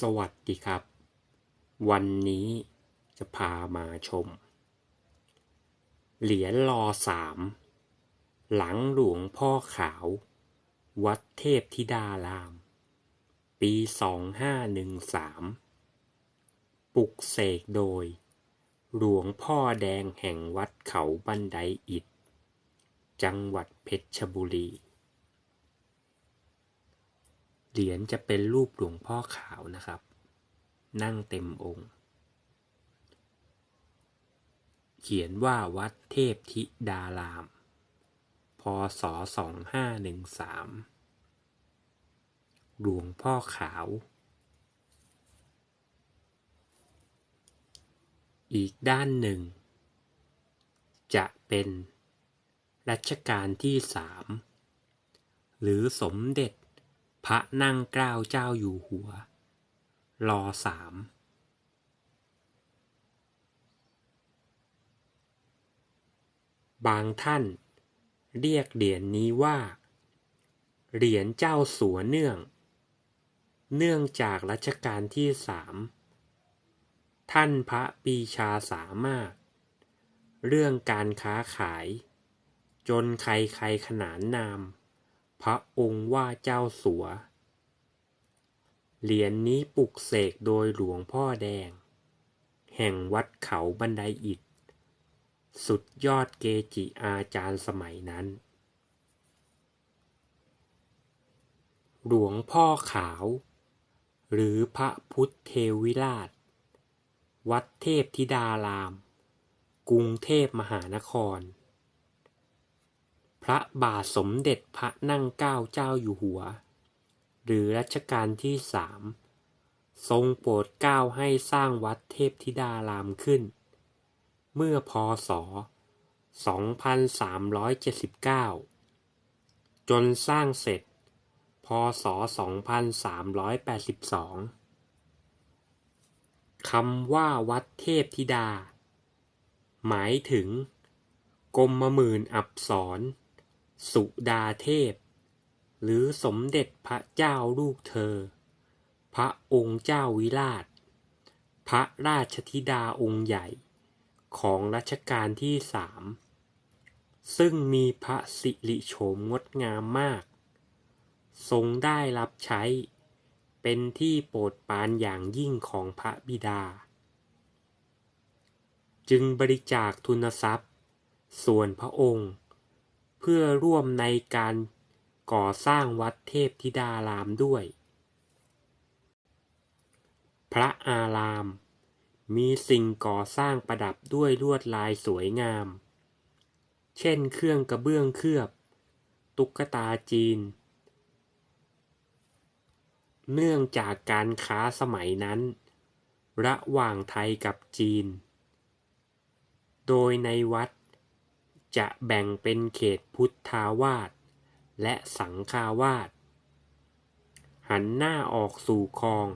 สวัสดีครับ วันนี้จะพามาชม เหรียญรอสาม หลังหลวงพ่อขาว วัดเทพธิดาราม ปีสองห้าหนึ่งสามปลุกเสกโดย หลวงพ่อแดงแห่งวัดเขาบันไดอิฐจังหวัดเพชรบุรี เหรียญจะเป็นรูปหลวงพ่อขาวนะครับ นั่งเต็มองค์ เขียนว่าวัดเทพธิดาราม พศสองห้าหนึ่งสามหลวงพ่อขาว อีกด้านหนึ่ง จะเป็นรัชกาลที่สามหรือสมเด็จ พระนั่งเกล้าเจ้าอยู่หัว รอสามบางท่านเรียกเหรียญนนี้ว่า เหรียญเจ้าสัวเนื่อง เนื่องจากรัชกาลที่สามท่านพระปีชาสามารถ เรื่องการค้าขาย จนใครๆขนานนาม พระองค์ว่าเจ้าสัว เหรียญนนี้ปลุกเสกโดยหลวงพ่อแดง แห่งวัดเขาบันไดอิฐ สุดยอดเกจิอาจารย์สมัยนั้น หลวงพ่อขาว หรือพระพุทธเทวิราช วัดเทพธิดาราม กรุงเทพมหานคร ระบาทสมเด็จพระนั่งเกล้าเจ้าอยู่หัว หรือรัชกาลที่สามทรงโปรดเกล้าให้สร้างวัดเทพธิดารามขึ้น เมื่อพศ 2379 จนสร้างเสร็จ พศ 2382 คำว่าวัดเทพธิดา หมายถึงกรมหมื่นอับสร สุดาเทพ หรือสมเด็จพระเจ้าลูกเธอ พระองค์เจ้าวิราช พระราชธิดาองค์ใหญ่ ของรัชกาลที่สามซึ่งมีพระสิริโฉมงดงามมาก ทรงได้รับใช้ เป็นที่โปรดปรานอย่างยิ่งของพระบิดา จึงบริจาคทุนทรัพย์ ส่วนพระองค์ เพื่อร่วมในการก่อสร้างวัดเทพธิดารามด้วย พระอาราม มีสิ่งก่อสร้างประดับด้วยลวดลายสวยงาม เช่นเครื่องกระเบื้องเคลือบ ตุ๊กตาจีน เนื่องจากการค้าสมัยนั้น ระหว่างไทยกับจีน โดยในวัด จะแบ่งเป็นเขตพุทธาวาสและสังฆาวาสหันหน้าออกสู่คลอง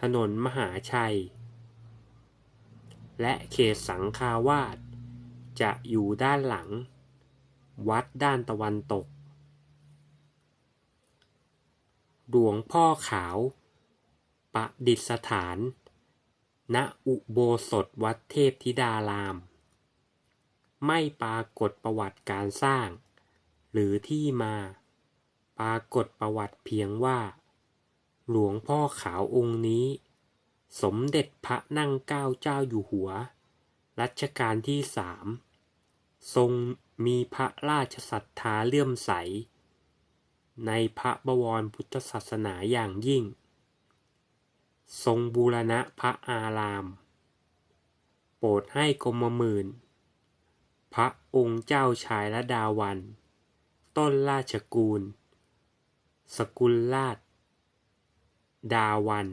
ถนนมหาชัย และเขตสังฆาวาสจะอยู่ด้านหลัง วัดด้านตะวันตก หลวงพ่อขาว ประดิษฐาน ณ อุโบสถวัดเทพธิดาราม ไม่ปรากฏประวัติการสร้าง หรือที่มา ปรากฏประวัติเพียงว่า หลวงพ่อขาวองค์นี้ สมเด็จพระนั่งเก้าเจ้าอยู่หัว รัชกาลที่สามทรงมีพระราชศรัทธาเลื่อมใส ในพระบวรพุทธศาสนาอย่างยิ่ง ทรงบูรณะพระอาราม โปรดให้กรมหมื่น พระองค์เจ้าชายละดาวัน ต้นราชกูล สกุลราช ดาวัน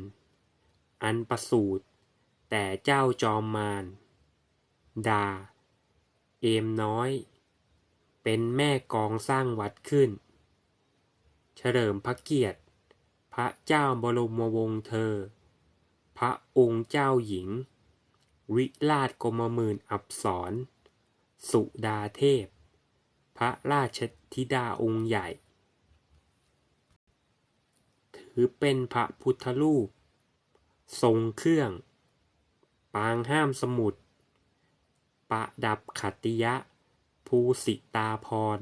อันประสูติแต่เจ้าจอมมาร ดา เอมน้อย เป็นแม่กองสร้างวัดขึ้น เฉลิมพระเกียรติ พระเจ้าบรมวงศ์เธอ พระองค์เจ้าหญิง วิราชกรมหมื่นอับสร สุดาเทพ พระราชธิดาองค์ใหญ่ ถือเป็นพระพุทธรูป ทรงเครื่อง ปางห้ามสมุดประดับขัติยะ ภูสิตาพร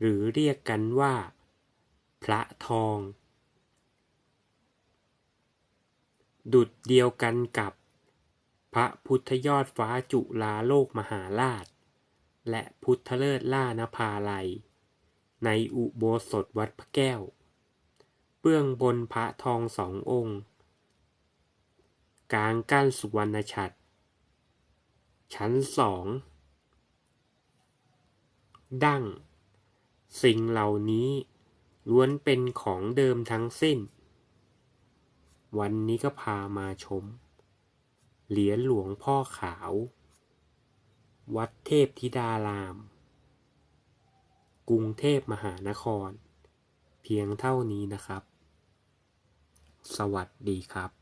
หรือเรียกกันว่า พระทอง ดุดเดียวกันกับพระพุทธยอดฟ้าจุฬาโลกมหาราช และพุทธเลิศล่านภาลัย ในอุโบสถวัดพระแก้ว เบื้องบนพระทองสององค์ กลางกั้นสุวรรณฉัตรชั้นสอง ดั้ง สิ่งเหล่านี้ล้วนเป็นของเดิมทั้งสิ้น วันนี้ก็พามาชม เหรียญหลวงพ่อขาว วัดเทพธิดาราม กรุงเทพมหานคร เพียงเท่านี้นะครับ สวัสดีครับ